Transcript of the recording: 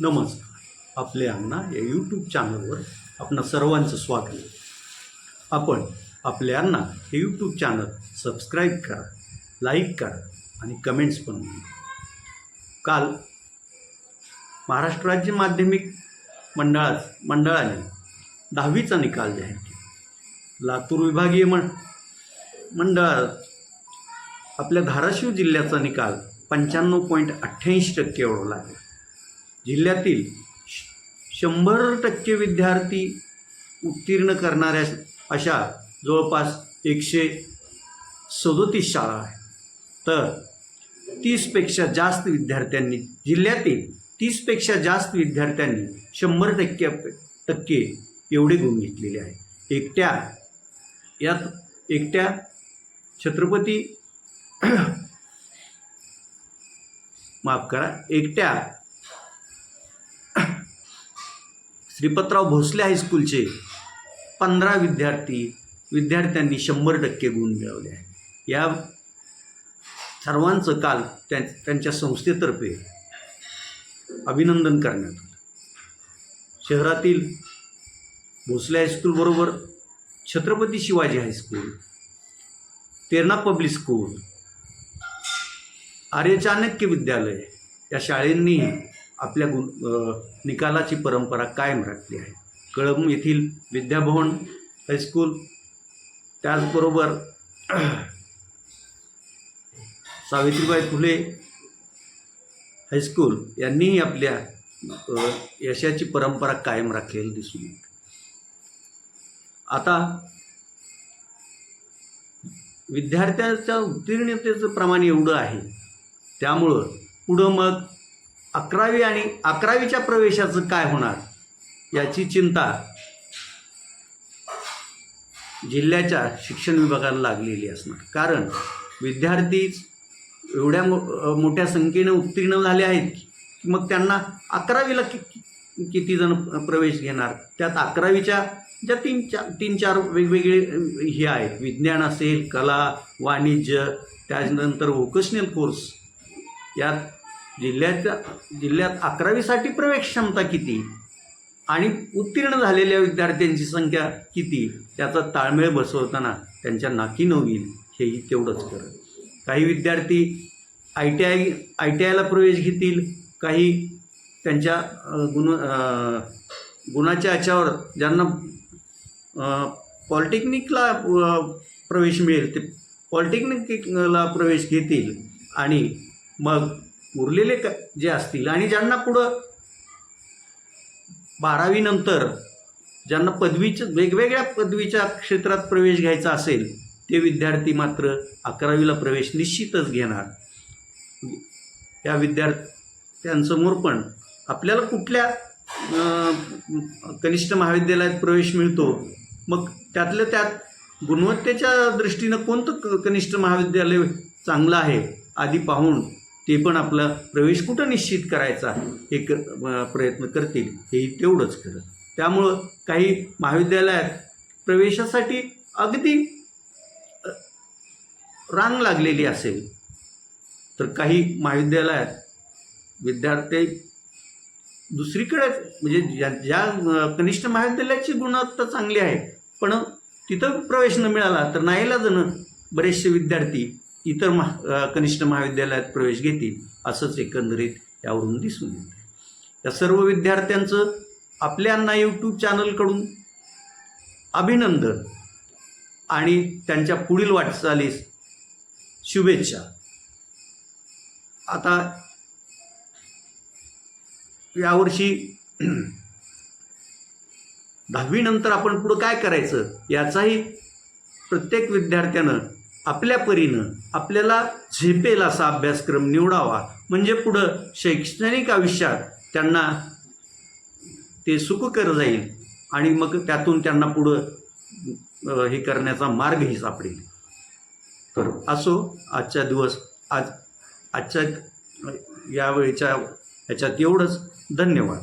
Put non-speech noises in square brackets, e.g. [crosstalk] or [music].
नमस्कार. आपले अण्णा या यूट्यूब चॅनलवर आपण सर्वांचं स्वागत आपण आपले अण्णा हे यूट्यूब चॅनल सबस्क्राईब करा लाईक करा आणि कमेंट्स पण काल महाराष्ट्र राज्य माध्यमिक मंडळा मंडळाने दहावीचा निकाल जाहीर केला. लातूर विभागीय मं मंडळात आपल्या धाराशिव जिल्ह्याचा निकाल पंच्याण्णव पॉईंट अठ्ठ्याऐंशी टक्के एवढा लागला. जिल्ह्यातील शंभर टक्के विद्यार्थी उत्तीर्ण करणाऱ्या अशा जवळपास एकशे सदोतीस शाळा आहे तर तीसपेक्षा जास्त विद्यार्थ्यांनी जिल्ह्यातील तीसपेक्षा जास्त विद्यार्थ्यांनी शंभर टक्के टक्के एवढे गुण घेतलेले आहे एकट्या यात एकट्या छत्रपती माफ करा एकट्या श्रीपतराव भोसले हायस्कूलचे पंधरा विद्यार्थी विद्यार्थ्यांनी शंभर टक्के गुण मिळवले आहे या सर्वांचं काल त्या त्यांच्या संस्थेतर्फे अभिनंदन करण्यात आलं. शहरातील Bhosale हायस्कूलबरोबर Chhatrapati Shivaji high school Terna public school Arya Chanakya Vidyalaya या शाळेंनी आपल्या गुण निकालाची परंपरा कायम राखली आहे. कळंब येथील विद्याभवन हायस्कूल त्याचबरोबर [clears throat] सावित्रीबाई फुले हायस्कूल यांनीही आपल्या यशाची परंपरा कायम राखलेली दिसून येते. आता विद्यार्थ्यांच्या उत्तीर्णतेचं प्रमाण एवढं आहे. त्यामुळं पुढं मग अकरावी आणि अकरावीच्या प्रवेशाचं काय होणार याची चिंता जिल्ह्याच्या शिक्षण विभागाला लागलेली असणार. कारण विद्यार्थीच एवढ्या मो मोठ्या संख्येनं उत्तीर्ण झाले आहेत की मग त्यांना अकरावीला कि किती जण प्रवेश घेणार? त्यात अकरावीच्या ज्या तीन चार तीन चार वेगवेगळे हे आहेत. विज्ञान असेल कला वाणिज्य त्याच्यानंतर व्होकेशनल कोर्स यात जिल्ह्याच्या जिल्ह्यात अकरावीसाठी प्रवेश क्षमता किती? आणि उत्तीर्ण झालेल्या विद्यार्थ्यांची संख्या किती? त्याचा ताळमेळ बसवताना त्यांच्या नाकी होईल हेही तेवढंच करत काही विद्यार्थी I T I I T आयला प्रवेश घेतील काही त्यांच्या गुण गुणाच्या याच्यावर ज्यांना पॉलिटेक्निकला प्रवेश मिळेल ते पॉलिटेक्निकला प्रवेश घेतील आणि मग उरलेले क जे असतील आणि ज्यांना पुढं बारावीनंतर ज्यांना पदवीच्या वेगवेगळ्या पदवीच्या क्षेत्रात प्रवेश घ्यायचा असेल ते विद्यार्थी मात्र अकरावीला प्रवेश निश्चितच घेणार. या विद्यार्थ्यांसमोर पण आपल्याला कुठल्या कनिष्ठ महाविद्यालयात प्रवेश मिळतो? मग त्यातल्या त्यात गुणवत्तेच्या दृष्टीनं कोणतं क कनिष्ठ महाविद्यालय चांगलं आहे? आधी पाहून ते पण आपला प्रवेश कुठं निश्चित करायचा हे क प्रयत्न करतील हेही तेवढंच खरं. त्यामुळं काही महाविद्यालयात प्रवेशासाठी अगदी रांग लागलेली असेल तर काही महाविद्यालयात विद्यार्थी दुसरीकडे म्हणजे ज्या ज्या कनिष्ठ महाविद्यालयाची गुणवत्ता चांगली आहे पण तिथं प्रवेश न मिळाला तर नाहीला जण बरेचसे विद्यार्थी इतर महा कनिष्ठ महाविद्यालयात प्रवेश घेतील असंच एकंदरीत यावरून दिसून येते. या सर्व विद्यार्थ्यांचं आपल्यांना यूट्यूब चॅनलकडून अभिनंदन आणि त्यांच्या पुढील वाटचालीस शुभेच्छा. आता यावर्षी दहावीनंतर आपण पुढं काय करायचं याचाही प्रत्येक विद्यार्थ्यानं आपल्या परीनं आपल्याला झेपेल असा अभ्यासक्रम निवडावा. म्हणजे पुढं शैक्षणिक आयुष्यात त्यांना ते सुखकर जाईल आणि मग त्यातून त्यांना पुढं हे करण्याचा मार्गही सापडेल. तर असो आजचा दिवस आज आजच्या यावेळीच्या ह्याच्यात एवढंच. धन्यवाद.